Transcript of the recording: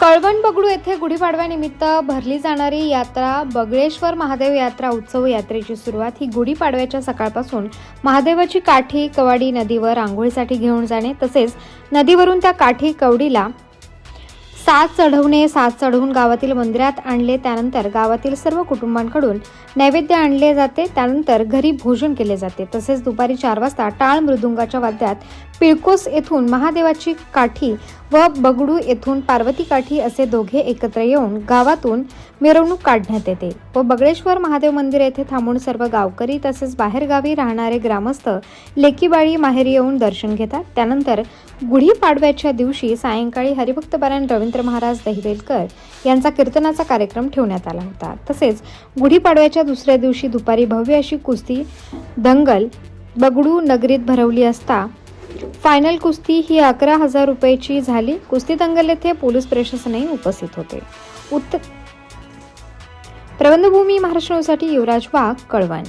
कळवण बगडू येथे गुढीपाडव्यानिमित्त भरली जाणारी यात्रा बगळेश्वर महादेव यात्रा उत्सव यात्रेची सुरुवात ही गुढीपाडव्याच्या सकाळपासून महादेवाची काठी कवाडी नदीवर आंघोळीसाठी घेऊन जाणे तसेच नदीवरून त्या काठी कवडीला सात चढवणे सात चढवून गावातील मंदिरात आणले त्यानंतर गावातील सर्व कुटुंबांकडून नैवेद्य आणले जाते त्यानंतर घरी भोजन केले जाते. तसेच दुपारी चार वाजता टाळ मृदुंगाच्या वाद्यात पिळकोस येथून महादेवाची काठी व बगडू येथून पार्वती काठी असे दोघे एकत्र येऊन गावातून मिरवणूक काढण्यात येते व बगळेश्वर महादेव मंदिर येथे थांबून सर्व गावकरी तसेच बाहेरगावी राहणारे ग्रामस्थ लेकीबाळी माहेरी येऊन दर्शन घेतात. त्यानंतर गुढीपाडव्याच्या दिवशी सायंकाळी हरिभक्तपरायण रवींद्र महाराज दहिवेलकर यांचा कीर्तनाचा कार्यक्रम ठेवण्यात आला होता. तसेच गुढीपाडव्याच्या दुसऱ्या दिवशी दुपारी भव्य अशी कुस्ती दंगल बगडू नगरीत भरवली असता फायनल कुस्ती ही अकरा हजार रुपयाची झाली. कुस्ती दंगल येथे पोलीस प्रशासनही उपस्थित होते. उत्तर प्रबंधभूमी महाराष्ट्रसाठी युवराज वाघ कळवण.